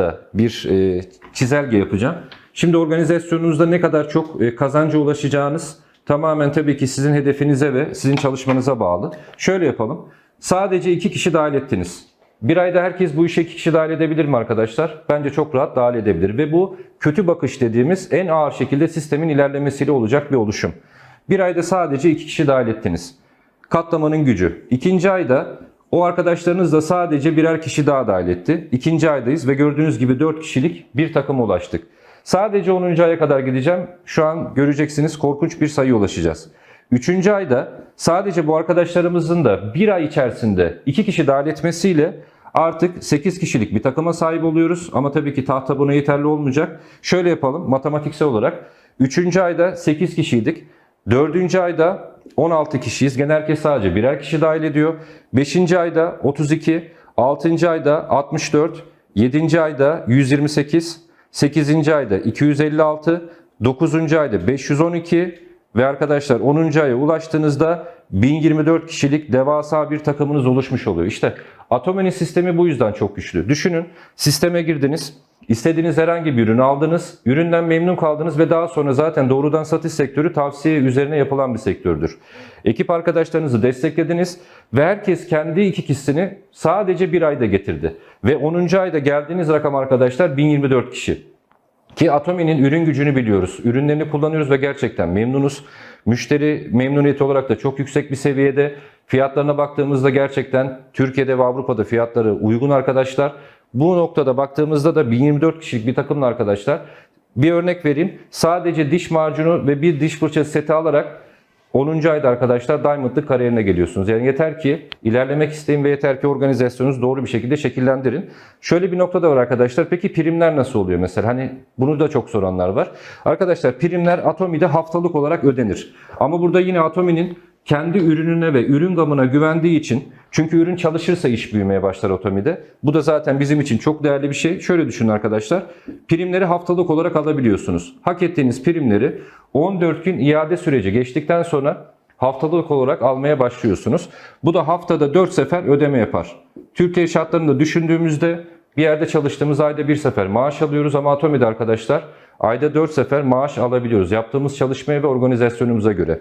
da bir e, çizelge yapacağım. Şimdi organizasyonunuzda ne kadar çok e, kazanca ulaşacağınız tamamen tabii ki sizin hedefinize ve sizin çalışmanıza bağlı. Şöyle yapalım. Sadece iki kişi dahil ettiniz. Bir ayda herkes bu işe iki kişi dahil edebilir mi arkadaşlar? Bence çok rahat dahil edebilir. Ve bu kötü bakış dediğimiz en ağır şekilde sistemin ilerlemesiyle olacak bir oluşum. Bir ayda sadece iki kişi dahil ettiniz. Katlamanın gücü. İkinci ayda o arkadaşlarınız da sadece birer kişi daha dahil etti. İkinci aydayız ve gördüğünüz gibi 4 kişilik bir takıma ulaştık. Sadece 10. aya kadar gideceğim. Şu an göreceksiniz korkunç bir sayıya ulaşacağız. Üçüncü ayda sadece bu arkadaşlarımızın da bir ay içerisinde iki kişi dahil etmesiyle artık 8 kişilik bir takıma sahip oluyoruz. Ama tabii ki tahta buna yeterli olmayacak. Şöyle yapalım matematiksel olarak. Üçüncü ayda 8 kişiydik. Dördüncü ayda 16 kişiyiz. Gene herkes sadece birer kişi dahil ediyor. Beşinci ayda 32, altıncı ayda 64, yedinci ayda 128, sekizinci ayda 256, dokuzuncu ayda 512 ve arkadaşlar 10. aya ulaştığınızda 1024 kişilik devasa bir takımınız oluşmuş oluyor. İşte Atome'nin sistemi bu yüzden çok güçlü. Düşünün sisteme girdiniz. İstediğiniz herhangi bir ürünü aldınız, üründen memnun kaldınız ve daha sonra zaten doğrudan satış sektörü tavsiye üzerine yapılan bir sektördür. Ekip arkadaşlarınızı desteklediniz ve herkes kendi iki kişisini sadece bir ayda getirdi. Ve 10. ayda geldiğiniz rakam arkadaşlar 1024 kişi. Ki Atomi'nin ürün gücünü biliyoruz. Ürünlerini kullanıyoruz ve gerçekten memnunuz. Müşteri memnuniyeti olarak da çok yüksek bir seviyede. Fiyatlarına baktığımızda gerçekten Türkiye'de ve Avrupa'da fiyatları uygun arkadaşlar. Bu noktada baktığımızda da 1024 kişilik bir takımla arkadaşlar. Bir örnek vereyim. Sadece diş macunu ve bir diş fırçası seti alarak 10. ayda arkadaşlar Diamond'lık kariyerine geliyorsunuz. Yani yeter ki ilerlemek isteyin ve yeter ki organizasyonunuzu doğru bir şekilde şekillendirin. Şöyle bir nokta da var arkadaşlar. Peki primler nasıl oluyor mesela? Hani bunu da çok soranlar var. Arkadaşlar primler Atomi'de haftalık olarak ödenir. Ama burada yine Atomi'nin kendi ürününe ve ürün gamına güvendiği için çünkü ürün çalışırsa iş büyümeye başlar Atomi'de. Bu da zaten bizim için çok değerli bir şey. Şöyle düşünün arkadaşlar. Primleri haftalık olarak alabiliyorsunuz. Hak ettiğiniz primleri 14 gün iade süreci geçtikten sonra haftalık olarak almaya başlıyorsunuz. Bu da haftada 4 sefer ödeme yapar. Türkiye şartlarında düşündüğümüzde bir yerde çalıştığımız ayda bir sefer maaş alıyoruz ama Atomi'de arkadaşlar ayda 4 sefer maaş alabiliyoruz. Yaptığımız çalışmaya ve organizasyonumuza göre.